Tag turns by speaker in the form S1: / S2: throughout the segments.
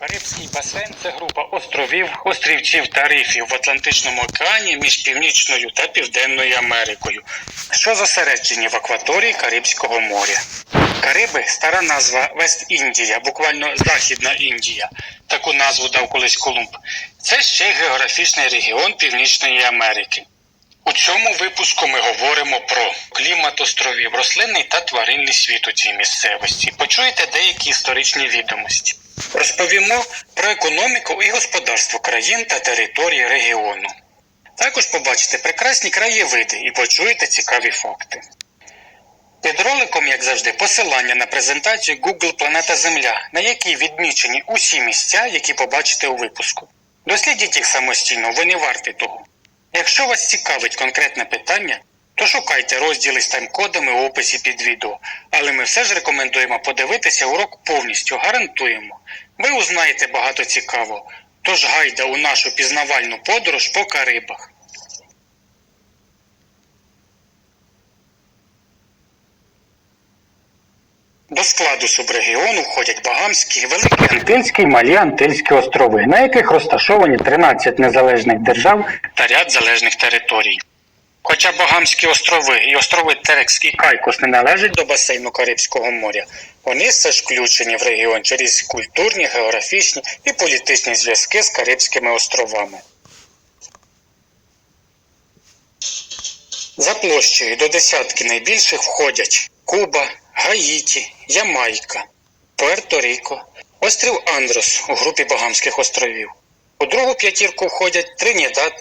S1: Карибський басейн це група островів, острівців та рифів в Атлантичному океані між Північною та Південною Америкою, що зосереджені в акваторії Карибського моря. Кариби стара назва Вест-Індія, буквально Західна Індія. Таку назву дав колись Колумб. Це ще географічний регіон Північної Америки. У цьому випуску ми говоримо про клімат островів, рослинний та тваринний світ у цій місцевості. Почуєте деякі історичні відомості. Розповімо про економіку і господарство країн та території регіону. Також побачите прекрасні краєвиди і почуєте цікаві факти. Під роликом, як завжди, посилання на презентацію Google Планета Земля, на якій відмічені усі місця, які побачите у випуску. Дослідіть їх самостійно, вони варті того. Якщо вас цікавить конкретне питання, то шукайте розділи з тайм-кодами у описі під відео, але ми все ж рекомендуємо подивитися урок повністю, гарантуємо. Ви узнаєте багато цікавого, тож гайда у нашу пізнавальну подорож по Карибах. До складу субрегіону входять Багамські, Великі Антильські і Малі Антильські острови, на яких розташовані 13 незалежних держав та ряд залежних територій. Хоча Багамські острови і острови Терекс і Кайкос не належать до басейну Карибського моря, вони все ж включені в регіон через культурні, географічні і політичні зв'язки з Карибськими островами. За площею до десятки найбільших входять Куба, Гаїті, Ямайка, Пуерто-Ріко, острів Андрос у групі Багамських островів. У другу п'ятірку входять Тринідад,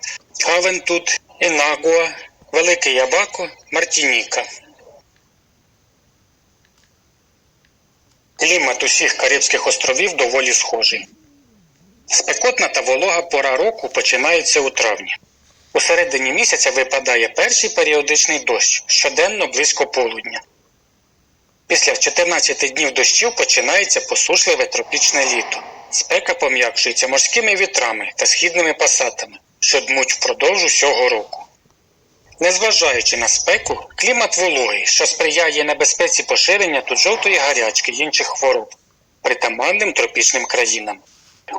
S1: Хавентут, Інагуа, Великий Ябако, Мартініка. Клімат усіх Карибських островів доволі схожий. Спекотна та волога пора року починається у травні. У середині місяця випадає перший періодичний дощ щоденно близько полудня. Після 14 днів дощів починається посушливе тропічне літо. Спека пом'якшується морськими вітрами та східними пасатами, що дмуть впродовж усього року. Незважаючи на спеку, клімат вологий, що сприяє небезпеці поширення тут жовтої гарячки й інших хвороб, притаманним тропічним країнам.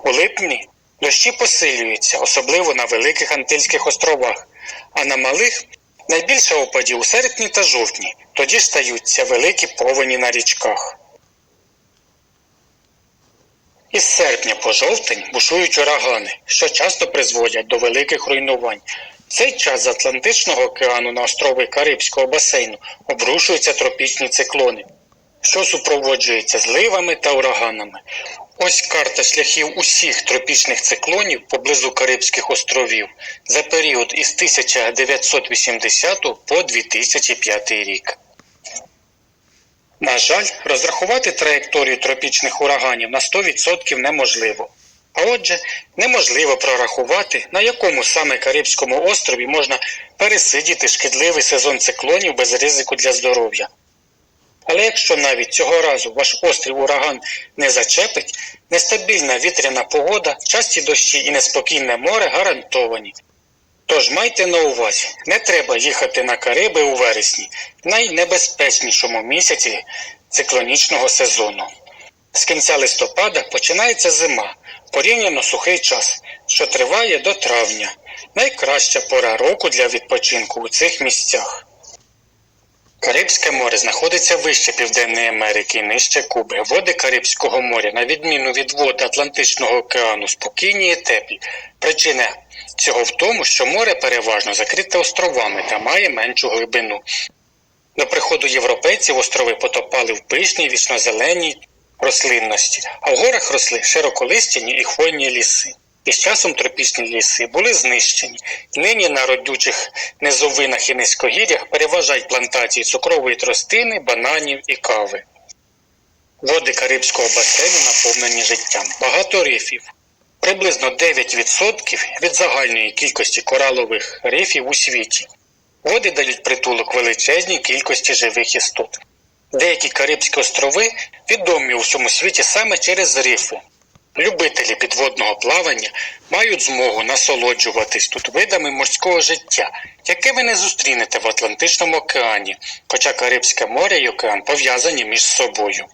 S1: У липні дощі посилюються, особливо на Великих Антильських островах, а на малих найбільше опадів у серпні та жовтні, тоді стаються великі повені на річках. Із серпня по жовтень бушують урагани, що часто призводять до великих руйнувань. В цей час з Атлантичного океану на острови Карибського басейну обрушуються тропічні циклони, що супроводжуються зливами та ураганами. Ось карта шляхів усіх тропічних циклонів поблизу Карибських островів за період із 1980 по 2005 рік. На жаль, розрахувати траєкторію тропічних ураганів на 100% неможливо. А отже, неможливо прорахувати, на якому саме Карибському острові можна пересидіти шкідливий сезон циклонів без ризику для здоров'я. Але якщо навіть цього разу ваш острів ураган не зачепить, нестабільна вітряна погода, часті дощі і неспокійне море гарантовані. Тож майте на увазі, не треба їхати на Кариби у вересні, найнебезпечнішому місяці циклонічного сезону. З кінця листопада починається зима, порівняно сухий час, що триває до травня. Найкраща пора року для відпочинку у цих місцях. Карибське море знаходиться вище Південної Америки нижче Куби. Води Карибського моря, на відміну від вод Атлантичного океану, спокійні і теплі. Причина цього в тому, що море переважно закрите островами та має меншу глибину. До приходу європейців острови потопали в пишній вічнозеленій рослинності, а в горах росли широколистяні і хвойні ліси. І з часом тропічні ліси були знищені. Нині на родючих низовинах і низькогір'ях переважають плантації цукрової тростини, бананів і кави. Води Карибського басейну наповнені життям. Багато рифів. Приблизно 9% від загальної кількості коралових рифів у світі. Води дають притулок величезній кількості живих істот. Деякі Карибські острови відомі у всьому світі саме через рифи. Любителі підводного плавання мають змогу насолоджуватись тут видами морського життя, яке ви не зустрінете в Атлантичному океані, хоча Карибське море і океан пов'язані між собою.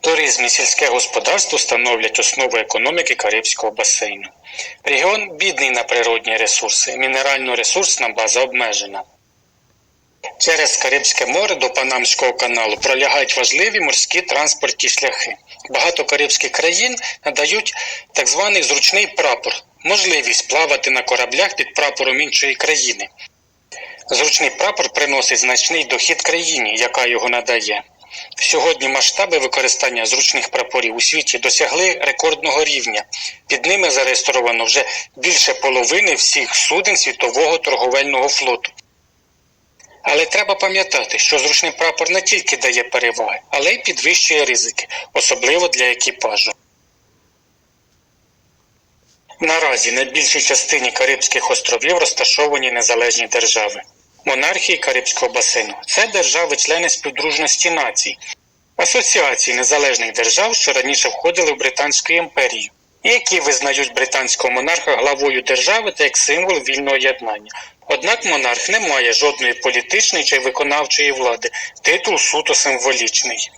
S1: Туризм і сільське господарство становлять основу економіки Карибського басейну. Регіон бідний на природні ресурси, мінерально-ресурсна база обмежена. Через Карибське море до Панамського каналу пролягають важливі морські транспортні шляхи. Багато карибських країн надають так званий зручний прапор, можливість плавати на кораблях під прапором іншої країни. Зручний прапор приносить значний дохід країні, яка його надає. Сьогодні масштаби використання зручних прапорів у світі досягли рекордного рівня. Під ними зареєстровано вже більше половини всіх суден світового торговельного флоту. Але треба пам'ятати, що зручний прапор не тільки дає переваги, але й підвищує ризики, особливо для екіпажу. Наразі на більшій частині Карибських островів розташовані незалежні держави. Монархії Карибського басейну це держави-члени співдружності націй, асоціації незалежних держав, що раніше входили в Британську імперію, які визнають британського монарха главою держави та як символ вільного єднання. Однак монарх не має жодної політичної чи виконавчої влади, титул суто символічний.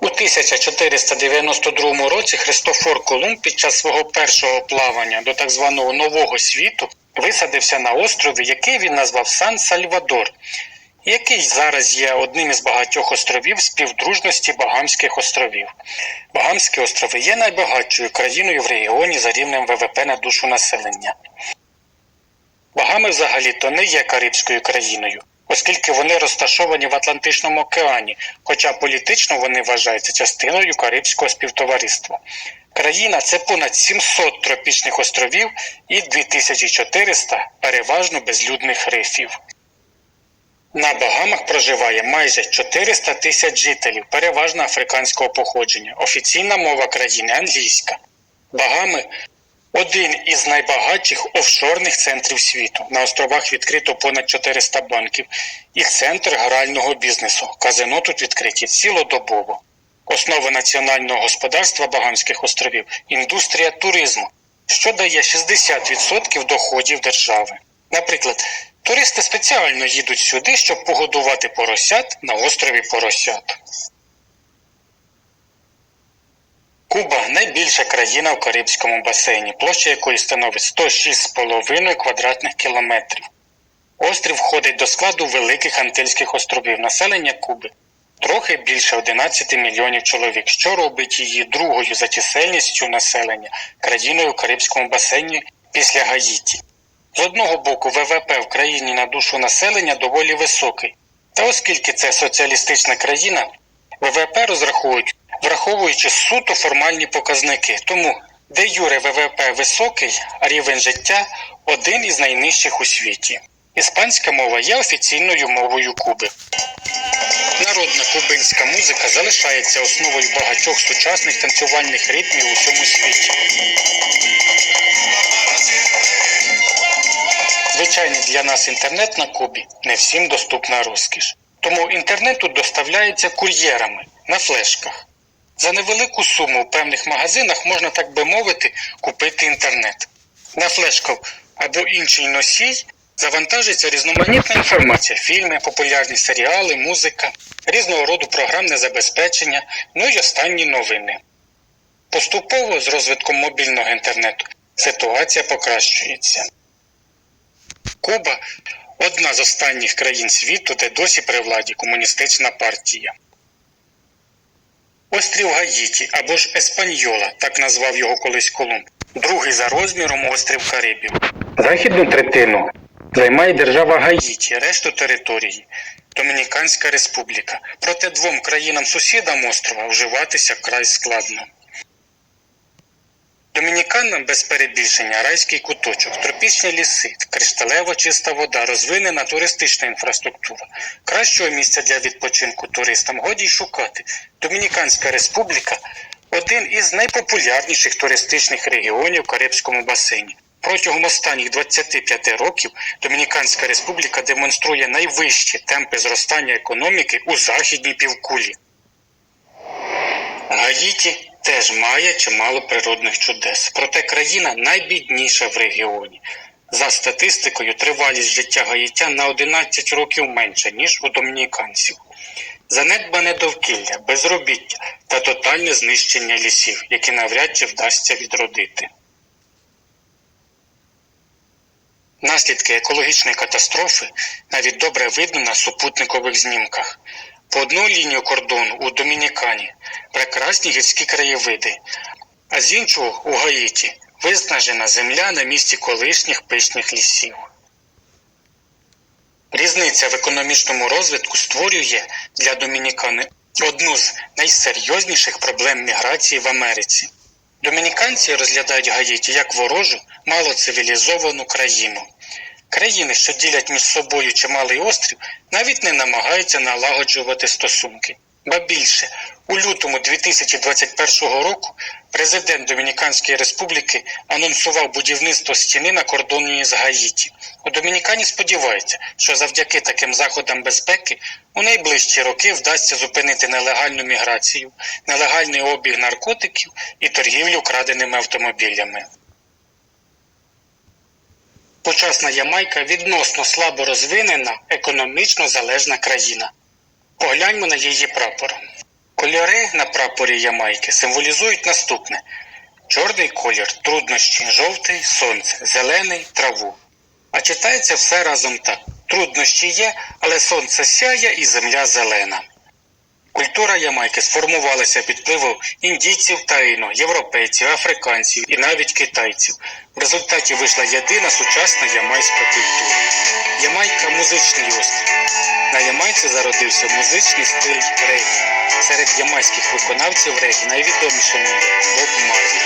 S1: У 1492 році Христофор Колумб під час свого першого плавання до так званого Нового світу висадився на острові, який він назвав Сан Сальвадор, який зараз є одним із багатьох островів співдружності Багамських островів. Багамські острови є найбагатшою країною в регіоні за рівнем ВВП на душу населення. Багами взагалі-то не є Карибською країною, оскільки вони розташовані в Атлантичному океані, хоча політично вони вважаються частиною Карибського співтовариства. Країна це понад 700 тропічних островів і 2400 переважно безлюдних рифів. На Багамах проживає майже 400 тисяч жителів, переважно африканського походження. Офіційна мова країни англійська. Багами один із найбагатших офшорних центрів світу. На островах відкрито понад 400 банків. Їх центр грального бізнесу. Казино тут відкриті цілодобово. Основа національного господарства Багамських островів індустрія туризму, що дає 60% доходів держави. Наприклад, туристи спеціально їдуть сюди, щоб погодувати поросят на острові Поросят. Куба найбільша країна в Карибському басейні, площа якої становить 106,5 квадратних кілометрів. Острів входить до складу Великих Антильських островів. Населення Куби трохи більше 11 мільйонів чоловік, що робить її другою за чисельністю населення країною в Карибському басейні після Гаїті. З одного боку, ВВП в країні на душу населення доволі високий. Та оскільки це соціалістична країна, ВВП розраховують, враховуючи суто формальні показники. Тому де юре ВВП високий, а рівень життя один із найнижчих у світі. Іспанська мова є офіційною мовою Куби. Народна кубинська музика залишається основою багатьох сучасних танцювальних ритмів у всьому світі. Звичайний для нас інтернет на Кубі не всім доступна розкіш. Тому інтернет тут доставляється кур'єрами на флешках. За невелику суму в певних магазинах можна, так би мовити, купити інтернет. На флешку або інший носій завантажиться різноманітна інформація, фільми, популярні серіали, музика, різного роду програмне забезпечення, ну і останні новини. Поступово з розвитком мобільного інтернету ситуація покращується. Куба одна з останніх країн світу, де досі при владі комуністична партія. Острів Гаїті або ж Еспаньола, так назвав його колись Колумб, другий за розміром острів Карибів. Західну третину займає держава Гаїті, решту території Домініканська Республіка. Проте двом країнам-сусідам острова вживатися край складно. Домінікана без перебільшення райський куточок, тропічні ліси, кришталево чиста вода, розвинена туристична інфраструктура. Кращого місця для відпочинку туристам годі й шукати. Домініканська республіка один із найпопулярніших туристичних регіонів в Карибському басейні. Протягом останніх 25 років Домініканська республіка демонструє найвищі темпи зростання економіки у західній півкулі. Гаїті теж має чимало природних чудес, проте країна найбідніша в регіоні. За статистикою, тривалість життя гаїтян на 11 років менше, ніж у домініканців. занедбане довкілля, безробіття та тотальне знищення лісів, які навряд чи вдасться відродити. Наслідки екологічної катастрофи навіть добре видно на супутникових знімках. По одну лінію кордону у Домінікані прекрасні гірські краєвиди, а з іншого у Гаїті виснажена земля на місці колишніх пишних лісів. Різниця в економічному розвитку створює для Домінікани одну з найсерйозніших проблем міграції в Америці. Домініканці розглядають Гаїті як ворожу, малоцивілізовану країну. Країни, що ділять між собою чималий острів, навіть не намагаються налагоджувати стосунки. Ба більше, у лютому 2021 року президент Домініканської республіки анонсував будівництво стіни на кордоні з Гаїті. У Домінікані сподіваються, що завдяки таким заходам безпеки у найближчі роки вдасться зупинити нелегальну міграцію, нелегальний обіг наркотиків і торгівлю краденими автомобілями. Почасна Ямайка відносно слабо розвинена, економічно залежна країна. Погляньмо на її прапор. Кольори на прапорі Ямайки символізують наступне: чорний колір труднощі, жовтий сонце, зелений траву. А читається все разом так: труднощі є, але сонце сяє і земля зелена. Культура Ямайки сформувалася під впливом індійців та іно, європейців, африканців і навіть китайців. В результаті вийшла єдина сучасна ямайська культура. Ямайка музичний острів. На Ямайці зародився музичний стиль регі. Серед ямайських виконавців регі найвідомішими є Боб Марлі.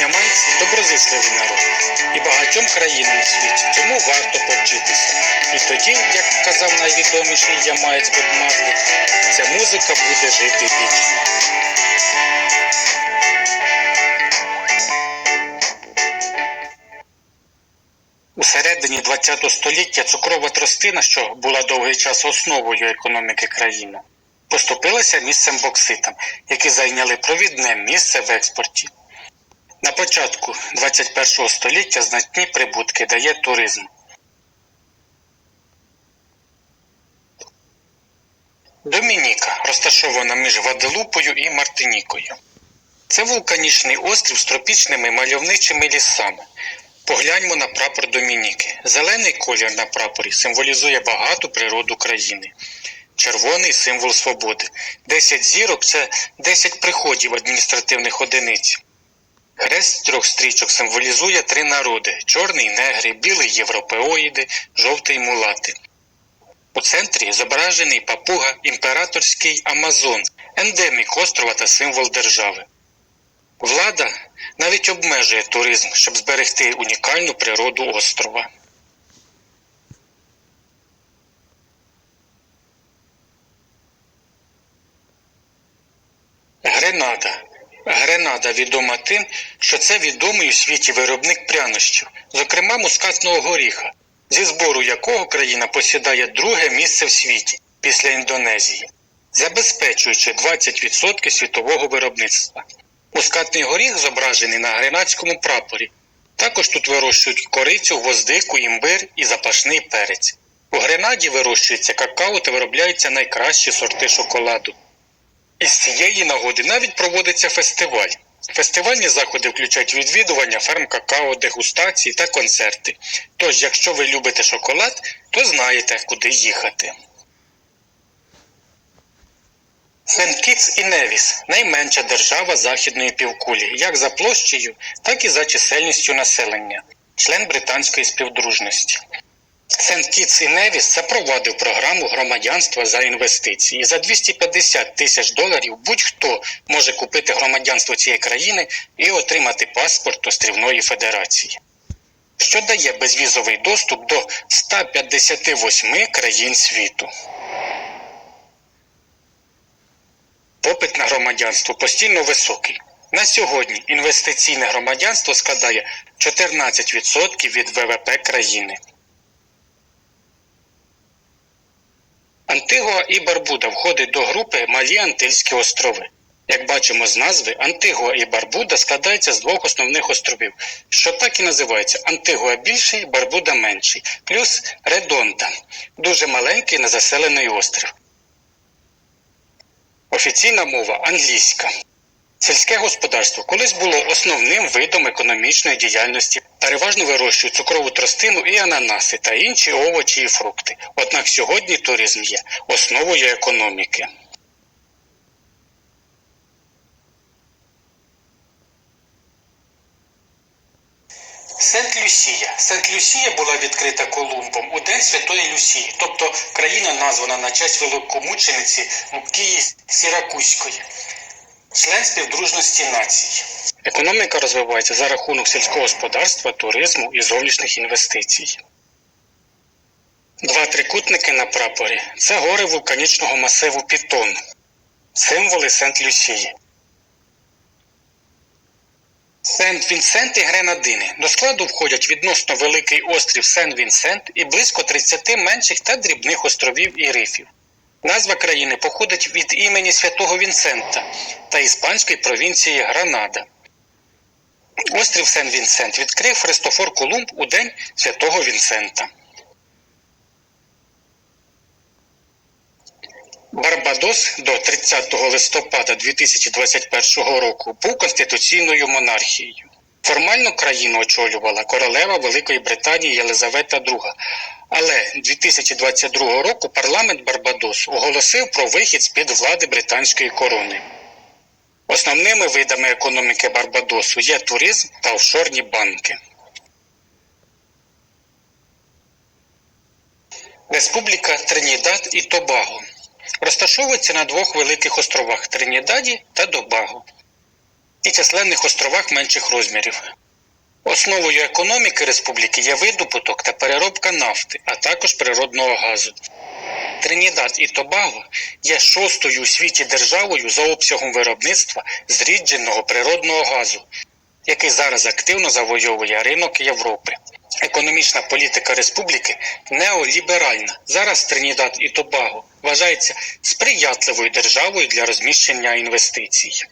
S1: Ямайці доброзичливий народ і багатьом країнам світі, тому варто повчитися. І тоді, як казав найвідоміший ямаєць Боб ця музика буде жити вічно. У середині ХХ століття цукрова тростина, що була довгий час основою економіки країни, поступилася місцем бокситам, які зайняли провідне місце в експорті. На початку ХХ століття значні прибутки дає туризм. Домініка розташована між Ваделупою і Мартинікою. Це вулканічний острів з тропічними мальовничими лісами. Погляньмо на прапор Домініки. Зелений колір на прапорі символізує багату природу країни. Червоний символ свободи. Десять зірок це 10 приходів адміністративних одиниць. Хрест трьох стрічок символізує три народи: чорний негри, білий європеоїди, жовтий мулати. У центрі зображений папуга імператорський Амазон, ендемік острова та символ держави. Влада навіть обмежує туризм, щоб зберегти унікальну природу острова. Гренада. Гренада відома тим, що це відомий у світі виробник прянощів, зокрема мускатного горіха, зі збору якого країна посідає друге місце в світі після Індонезії, забезпечуючи 20% світового виробництва. Мускатний горіх зображений на гренадському прапорі. Також тут вирощують корицю, гвоздику, імбир і запашний перець. У Гренаді вирощується какао та виробляються найкращі сорти шоколаду. Із цієї нагоди навіть проводиться фестиваль. Фестивальні заходи включають відвідування ферм какао, дегустації та концерти. Тож, якщо ви любите шоколад, то знаєте, куди їхати. Сент-Кітс і Невіс найменша держава Західної півкулі, як за площею, так і за чисельністю населення, член Британської співдружності. Сент-Кітс і Невіс запровадив програму громадянства за інвестиції. За 250 тисяч доларів будь-хто може купити громадянство цієї країни і отримати паспорт Острівної Федерації, що дає безвізовий доступ до 158 країн світу. Попит на громадянство постійно високий. На сьогодні інвестиційне громадянство складає 14% від ВВП країни. Антигуа і Барбуда входить до групи Малі Антильські острови. Як бачимо з назви, Антигуа і Барбуда складаються з двох основних островів, що так і називаються Антигуа більший, Барбуда менший, плюс Редонта дуже маленький незаселений острів. Офіційна мова англійська. Сільське господарство колись було основним видом економічної діяльності. Переважно вирощують цукрову тростину і ананаси та інші овочі і фрукти. Однак сьогодні туризм є основою економіки. Сент-Люсія. Сент-Люсія була відкрита Колумбом у День Святої Люсії, тобто країна названа на честь великомучениці Лукії Сіракузької, член співдружності націй. Економіка розвивається за рахунок сільського господарства, туризму і зовнішніх інвестицій. Два трикутники на прапорі це гори вулканічного масиву Пітон, символи Сент-Люсії. Сент-Вінсент і Гренадини. До складу входять відносно великий острів Сен-Вінсент і близько 30 менших та дрібних островів і рифів. Назва країни походить від імені святого Вінсента та іспанської провінції Гранада. Острів Сен-Вінсент відкрив Христофор Колумб у день святого Вінсента. Барбадос до 30 листопада 2021 року був конституційною монархією. Формально країну очолювала королева Великої Британії Єлизавета II. Але 2022 року парламент Барбадос оголосив про вихід з-під влади британської корони. Основними видами економіки Барбадосу є туризм та офшорні банки. Республіка Тринідад і Тобаго розташовується на двох великих островах Тринідаді та Добаго і численних островах менших розмірів. Основою економіки республіки є видобуток та переробка нафти, а також природного газу. Тринідад і Тобаго є шостою у світі державою за обсягом виробництва зрідженого природного газу, який зараз активно завойовує ринок Європи. Економічна політика республіки неоліберальна. Зараз Тринідад і Тобаго вважається сприятливою державою для розміщення інвестицій.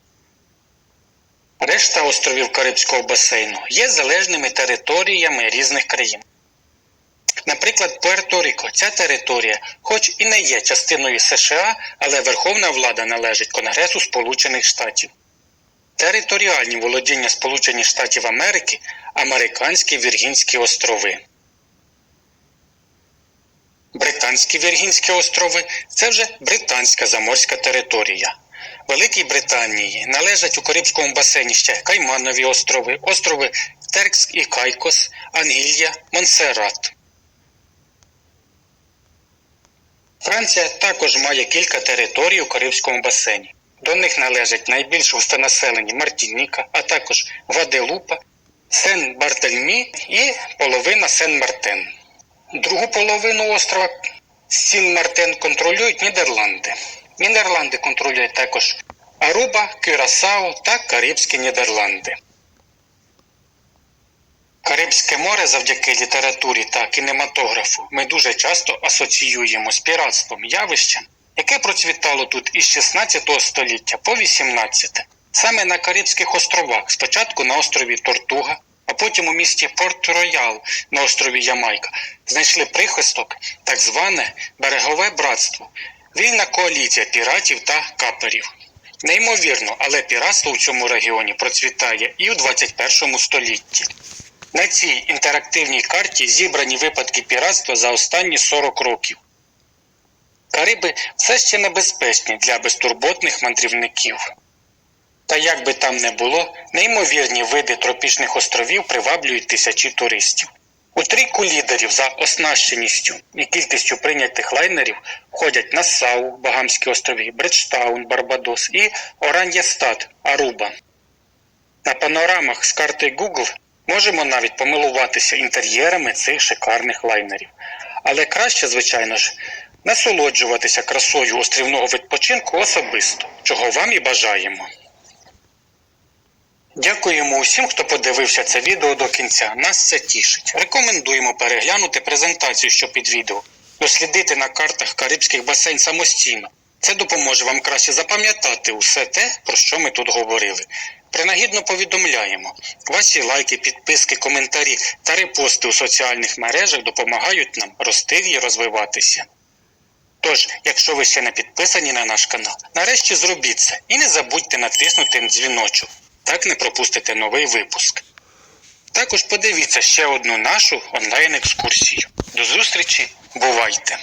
S1: Решта островів Карибського басейну є залежними територіями різних країн. Наприклад, Пуерто-Ріко. Ця територія, хоч і не є частиною США, але верховна влада належить Конгресу Сполучених Штатів. Територіальні володіння Сполучених Штатів Америки Американські Віргінські острови. Британські Віргінські острови це вже британська заморська територія. Великій Британії належать у Карибському басейні ще Кайманові острови, острови Теркс і Кайкос, Ангілля, Монсеррат. Франція також має кілька територій у Карибському басейні. До них належать найбільш густонаселені Мартініка, а також Гваделупа, Сен-Бартельмі і половина Сен-Мартен. Другу половину острова Сін-Мартен контролюють Нідерланди. Нідерланди контролюють також Аруба, Кюрасау та Карибські Нідерланди. Карибське море завдяки літературі та кінематографу ми дуже часто асоціюємо з піратством явищем, яке процвітало тут із 16 століття по 18. Саме на Карибських островах, спочатку на острові Тортуга, а потім у місті Порт-Роял на острові Ямайка, знайшли прихисток так зване берегове братство, вільна коаліція піратів та каперів. Неймовірно, але піратство у цьому регіоні процвітає і у 21 столітті. На цій інтерактивній карті зібрані випадки піратства за останні 40 років. Кариби все ще небезпечні для безтурботних мандрівників. Та як би там не було, неймовірні види тропічних островів приваблюють тисячі туристів. У трійку лідерів за оснащеністю і кількістю прийнятих лайнерів входять Нассау, Багамські острови, Бриджтаун, Барбадос і Оран'єстат, Аруба. На панорамах з карти Google можемо навіть помилуватися інтер'єрами цих шикарних лайнерів. Але краще, звичайно ж, насолоджуватися красою острівного відпочинку особисто, чого вам і бажаємо. Дякуємо усім, хто подивився це відео до кінця. Нас це тішить. Рекомендуємо переглянути презентацію, що під відео, дослідити на картах Карибських басейн самостійно. Це допоможе вам краще запам'ятати усе те, про що ми тут говорили. Принагідно повідомляємо, ваші лайки, підписки, коментарі та репости у соціальних мережах допомагають нам рости і розвиватися. Тож, якщо ви ще не підписані на наш канал, нарешті зробіть це і не забудьте натиснути дзвіночок. Так не пропустите новий випуск. Також подивіться ще одну нашу онлайн-екскурсію. До зустрічі, бувайте!